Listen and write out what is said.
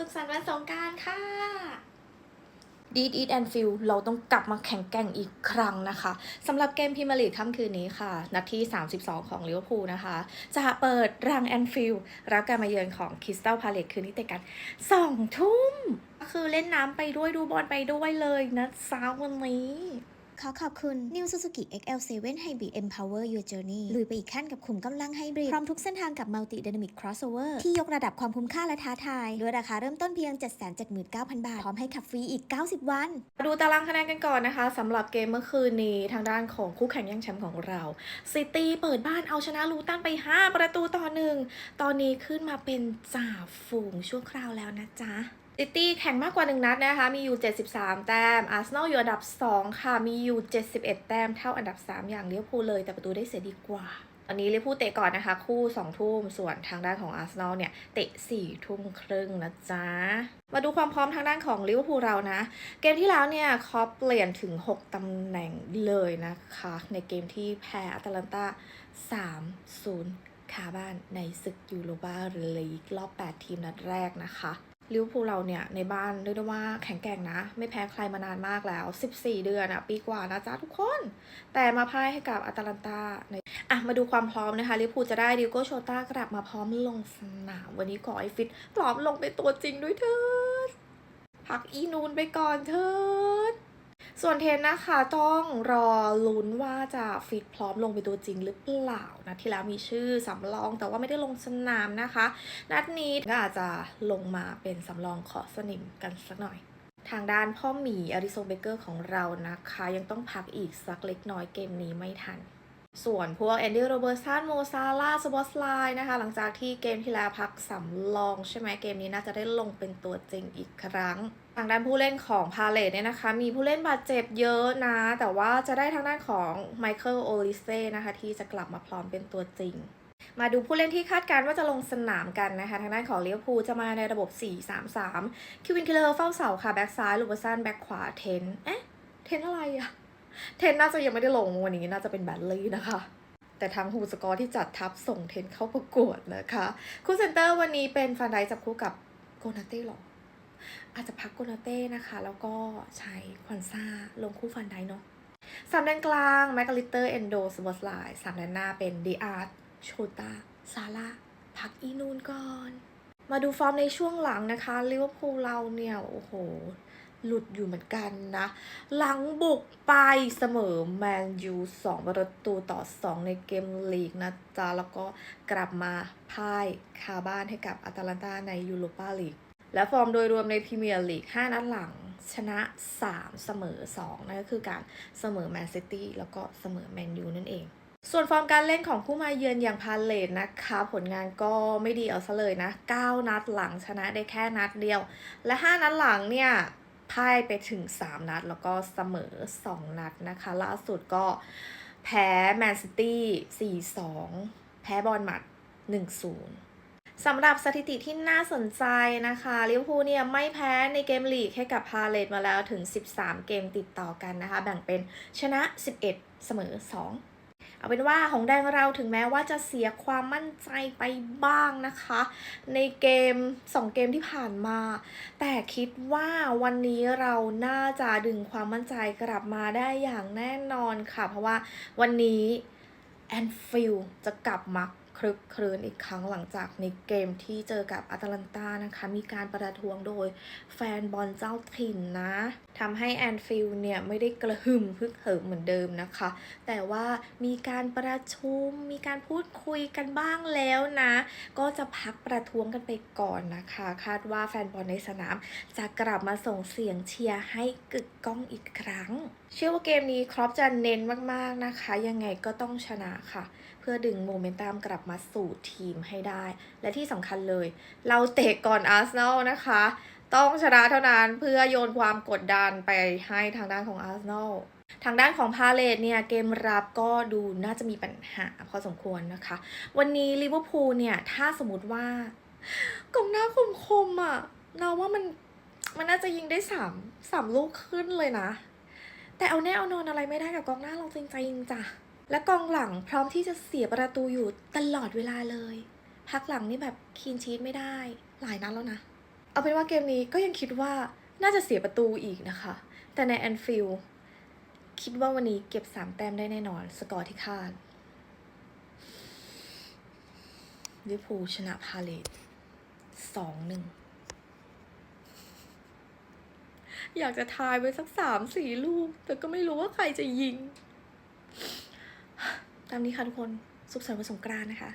สุขสันต์วันสงการค่ะดีดอีทแอนฟิลเราต้องกลับมาแข่งแกร่งอีกครั้งนะคะสำหรับเกมพรีเมียร์ลีกค่ำคืนนี้ค่ะ นัดที่ 32 ของลิเวอร์พูลนะคะ จะเปิดรังแอนฟิลรับการมาเยือนของคริสตัลพาเลตคืนนี้เตะกัน2ทุ่ม คือเล่นน้ำไปด้วยดูบอลไปด้วยเลยนะเช้าวันนี้ ขอขอบคุณ New Suzuki XL7 Hybrid Empower Your Journey ลุยไปอีกขั้นกับขุมกำลังไฮบริดพร้อมทุกเส้นทางกับ Multi Dynamic Crossover ที่ยกระดับความคุ้มค่าและท้าทาย ด้วยราคาเริ่มต้นเพียง 779,000 บาท พร้อมให้ขับฟรีอีก 90 วันมาดูตารางคะแนนกันก่อนนะคะสำหรับเกมเมื่อคืนนี้ทางด้านของคู่แข่งย่งแชมป์ของเราซิตี้เปิดบ้านเอาชนะลูตันไป 5 ประตูต่อหนึ่งตอนนี้ขึ้นมาเป็นจ่าฝูงชั่วคราวแล้วนะจ๊ะ ซิตี้แข่งมากกว่า 1 นัดนะคะ มีอยู่ 73 แต้ม อาร์เซนอลอยู่อันดับ 2 ค่ะ มีอยู่ 71 แต้ม เท่าอันดับ 3 อย่างเลี้ยวภูเลย แต่ประตูได้เสียดีกว่า ตอนนี้เลี้ยวภูเตะก่อนนะคะ คู่ 2 ทุ่ม ส่วนทางด้านของอาร์เซนอลเนี่ย เตะ 4 ทุ่มครึ่งนะจ๊ะ มาดูความพร้อมทางด้านของลิเวอร์พูลเรานะ เกมที่แล้วเนี่ยคอปเปลี่ยนถึง 6 ตำแหน่งเลยนะคะ ในเกมที่แพ้อาตแลนตา3-0คาบ้านในศึกยูโรปาลีกรอบ 8 ทีมนัดแรกนะคะ ลิเวอร์พูลเราเนี่ยในบ้านเรียกได้ว่าแข็งแกร่งนะ ไม่แพ้ใครมานานมากแล้ว 14 เดือนอะปีกว่านะจ๊ะทุกคน แต่มาพ่ายให้กับอัตแลนตาในอะมาดูความพร้อมนะคะลิเวอร์พูลจะได้ดิโก้โชต้ากลับมาพร้อมลงสนามวันนี้ขอไอฟิตพร้อมลงเป็นตัวจริงด้วยเถิดพักอีนูนไปก่อนเถิด ส่วนเทนนะคะต้องรอลุ้นว่าจะฟิตพร้อมลงเป็นตัวจริงหรือเปล่านะที่แล้วมีชื่อสำรองแต่ว่าไม่ได้ลงสนามนะคะ นัดนี้ก็อาจจะลงมาเป็นสำรองขอสนิมกันสักหน่อยทางด้านพ่อหมีอาริโซเบเกอร์ของเรานะคะ ยังต้องพักอีกสักเล็กน้อยเกมนี้ไม่ทัน ส่วนพวกแอนดี้โรเบอร์ตสันโมซาลาสบอสไลน์นะคะ หลังจากที่เกมที่แล้วพักสำรองใช่ไหมเกมนี้น่าจะได้ลงเป็นตัวจริงอีกครั้งางด้านผู้เล่นของพาเลตเนี่ยนะคะ มีผู้เล่นบาดเจ็บเยอะนะ แต่ว่าจะได้ทางด้านของไมเคิลโอลิเซ่นะคะ ที่จะกลับมาพร้อมเป็นตัวจริง มาดูผู้เล่นที่คาดการณ์ว่าจะลงสนามกันนะคะ ทางด้านของเลี้ยวภูจะมาในระบบ 4-3-3 คิวินคิลเลอร์เฝ้าเสาค่ะแบ็กซ้ายลูบอร์สันแบ็กขวาเทนเอ๊ะเทนอะไรอะเทนน่าจะยังไม่ได้ลงวันนี้น่าจะเป็นแบตลี่นะคะ แต่ทางฮูสกอร์ที่จัดทัพส่งเทนเข้าประกวดนะคะคู่เซนเตอร์วันนี้เป็นฟันไดจับคู่กับโกนาเต้หรอ อาจจะพักโกนาเต้นะคะ แล้วก็ใช้ควันซ่าลงคู่ฟันได้เนาะสามแดนกลางแมกลิเตอร์เอนโดสบอสไลสามแดนหน้าเป็นดีอาร์ตโชตาซาร่าพักอีนูนก่อน มาดูฟอร์มในช่วงหลังนะคะลิเวอร์พูลเราเนี่ย โอ้โห หลุดอยู่เหมือนกันนะ หลังบุกไปเสมอแมนยูสองประตูต่อ 2 ในเกมลีกนะจ๊ะ แล้วก็กลับมาพ่ายคาบ้านให้กับอาตแลนตาในยูโรปาลีก และฟอร์มโดยรวมในพรีเมียร์ลีก 5 นัดหลังชนะ 3 เสมอ 2 นั่นก็คือการเสมอแมนซิตี้แล้วก็เสมอแมนยูนั่นเอง ส่วนฟอร์มการเล่นของผู้มาเยือนอย่างพาเลตนะคะ ผลงานก็ไม่ดีเอาซะเลยนะ 9 นัดหลังชนะได้แค่นัดเดียว และ 5 นัดหลังเนี่ยพ่ายไปถึง 3 นัด แล้วก็เสมอ 2 นัดนะคะ ล่าสุดก็แพ้แมนซิตี้ 4-2 แพ้บอลหมัด 1-0 สำหรับสถิติที่น่าสนใจนะคะลิเวอร์พูลเนี่ยไม่แพ้ในเกมลีกให้กับพาเลตมาแล้วถึง 13 เกมติดต่อกันนะคะ แบ่งเป็นชนะ 11 เสมอ 2เอาเป็นว่าหงแดงเราถึงแม้ว่าจะเสียความมั่นใจไปบ้างนะคะ ในเกม 2 เกมที่ผ่านมา แต่คิดว่าวันนี้เราน่าจะดึงความมั่นใจกลับมาได้อย่างแน่นอนค่ะ เพราะว่าวันนี้แอนฟิลจะกลับมา คลึกครื้นอีกครั้งหลังจากในเกมที่เจอกับอาตแลนตานะคะ มีการประท้วงโดยแฟนบอลเจ้าถิ่นนะทำให้แอนฟิลเนี่ยไม่ได้กระหึ่มพึกเหิมเหมือนเดิมนะคะ แต่ว่ามีการประชุมมีการพูดคุยกันบ้างแล้วนะ ก็จะพักประท้วงกันไปก่อนนะคะ คาดว่าแฟนบอลในสนามจะกลับมาส่งเสียงเชียร์ให้กึกก้องอีกครั้ง เชื่อว่าเกมนี้ครอปจะเน้นมากๆนะคะ ยังไงก็ต้องชนะค่ะ เพื่อดึงโมเมนตัมกลับมาสู่ทีมให้ได้ และที่สำคัญเลย เราเตะก่อนอาร์เซนอลนะคะ ต้องชนะเท่านั้นเพื่อโยนความกดดันไปให้ทางด้านของอาร์เซนอลทางด้านของพาเลตเนี่ยเกมรับก็ดูน่าจะมีปัญหาพอสมควรนะคะ วันนี้ลิเวอร์พูลเนี่ยถ้าสมมติว่ากองหน้าคมๆอะเราว่ามันมันน่าจะยิงได้สามสามลูกขึ้นเลยนะ แต่เอาแน่เอานอนอะไรไม่ได้กับกองหน้าเราจริงใจจริงจ้ะและกองหลังพร้อมที่จะเสียประตูอยู่ตลอดเวลาเลย พักหลังนี่แบบคีนชีตไม่ได้ หลายนัดแล้วนะ เอาเป็นว่าเกมนี้ก็ยังคิดว่าน่าจะเสียประตูอีกนะคะ แต่ในแอนฟิลคิดว่าวันนี้เก็บสามแต้มได้แน่นอน สกอร์ที่คาดลิเวอร์พูลชนะพาเลตสองหนึ่ง อยากจะทายไว้สักสามสี่ลูก แต่ก็ไม่รู้ว่าใครจะยิง ตามนี้ค่ะทุกคน สุขสันต์วันสงกรานต์นะคะ